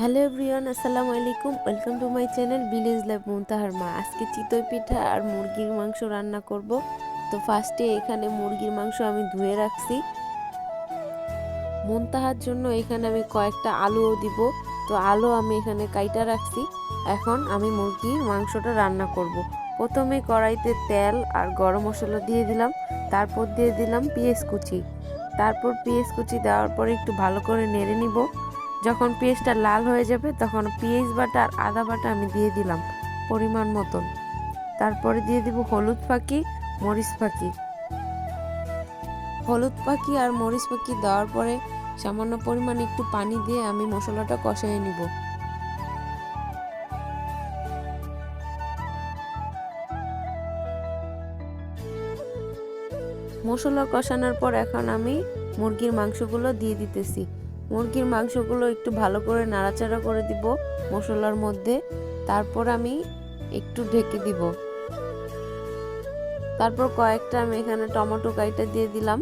Hello everyone, আসসালামু আলাইকুম। Welcome to my channel village life মুনতাহার মা। আজকে চিতই পিঠা আর মুরগির মাংস রান্না করব। তো ফার্স্টে এখানে মুরগির মাংস আমি ধুয়ে রাখছি। মুনতাহার জন্য এখানে আমি কয়েকটা আলুও দিব। তো আলু আমি এখানে কাইটা রাখছি। এখন আমি মুরগির মাংসটা রান্না করব। প্রথমে কড়াইতে তেল আর গরম মশলা দিয়ে দিলাম। তারপর দিয়ে দিলাম পেঁয়াজ কুচি। তারপর পেঁয়াজ কুচি দেওয়ার পরে একটু ভালো করে নেড়ে নিব। যখন পেঁয়াজটা লাল হয়ে যাবে, তখন পেঁয়াজ বাটা আর আদা বাটা আমি দিয়ে দিলাম পরিমাণ মতন। তারপরে দিয়ে দিব হলুদ পাখি, মরিচ পাখি। হলুদ পাখি আর মরিচ পাখি দেওয়ার পরে সামান্য পরিমাণ একটু পানি দিয়ে আমি মশলাটা কষাই নিব। মশলা কষানোর পর এখন আমি মুরগির মাংসগুলো দিয়ে দিতেছি। মুরগির মাংসগুলো একটু ভালো করে নাড়াচাড়া করে দিব মশলার মধ্যে। তারপর আমি একটু ঢেকে দিব। তারপর কয়েকটা আমি এখানে টমেটো কাইটা দিয়ে দিলাম।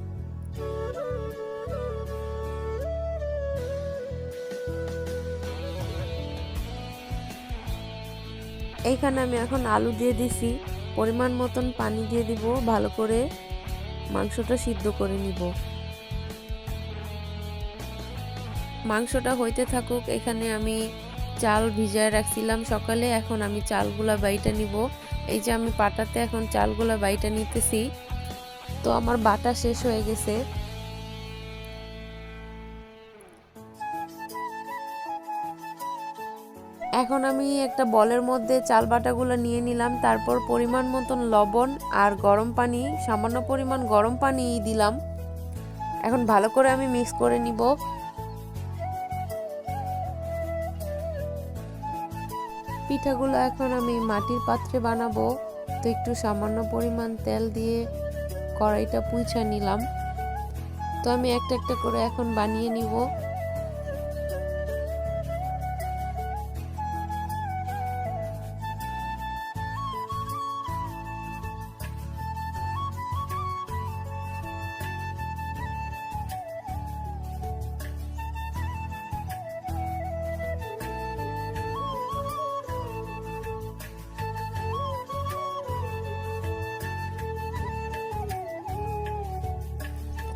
এইখানে আমি এখন আলু দিয়ে দিছি। পরিমাণ মতন পানি দিয়ে দিব। ভালো করে মাংসটা সিদ্ধ করে নিব। মাংসটা হইতে থাকুক, এখানে আমি চাল ভিজায় রাখছিলাম সকালে, এখন আমি চালগুলা বাইটা নিব। এই যে আমি পাটাতে এখন চালগুলা বাইটা নিতেছি। তো আমার বাটা শেষ হয়ে গেছে। এখন আমি একটা বলের মধ্যে চাল বাটাগুলো নিয়ে নিলাম, তারপর পরিমাণ মতন লবণ আর গরম পানি, সামান্য পরিমাণ গরম পানি দিলাম। এখন ভালো করে আমি মিক্স করে নিব। পিঠাগুলো এখন আমি মাটির পাত্রে বানাবো। তো একটু সামান্য পরিমাণ তেল দিয়ে কড়াইটা পুঁছা নিলাম। তো আমি একটা একটা করে এখন বানিয়ে নিব।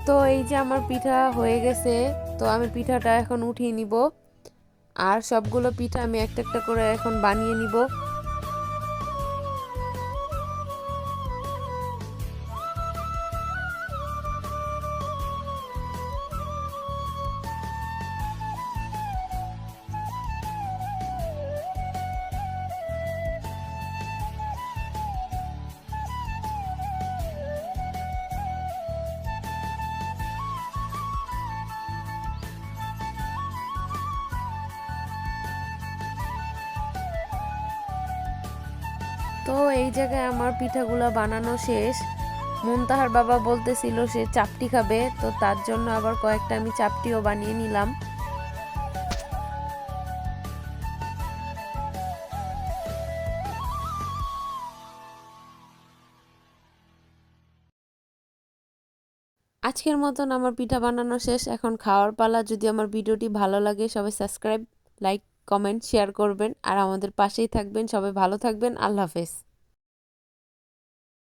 তো এই যে আমার পিঠা হয়ে গেছে, তো আমি পিঠাটা এখন উঠিয়ে নিব। আর সবগুলো পিঠা আমি একটা একটা করে এখন বানিয়ে নিব। তো এই জায়গায় আমার পিঠাগুলো বানানো শেষ। মুনতাহার বাবা বলতেছিল সে চাপটি খাবে, তো তার জন্য আবার কয়েকটা আমি চাপটিও বানিয়ে নিলাম। আজকের মতন আমার পিঠা বানানো শেষ। এখন খাওয়ার পালা। যদি আমার ভিডিওটি ভালো লাগে, সবাই সাবস্ক্রাইব, লাইক কমেন্ট শেয়ার করবেন। আর আমাদের পাশেই থাকবেন। সবাই ভালো থাকবেন। আল্লাহ হাফেজ।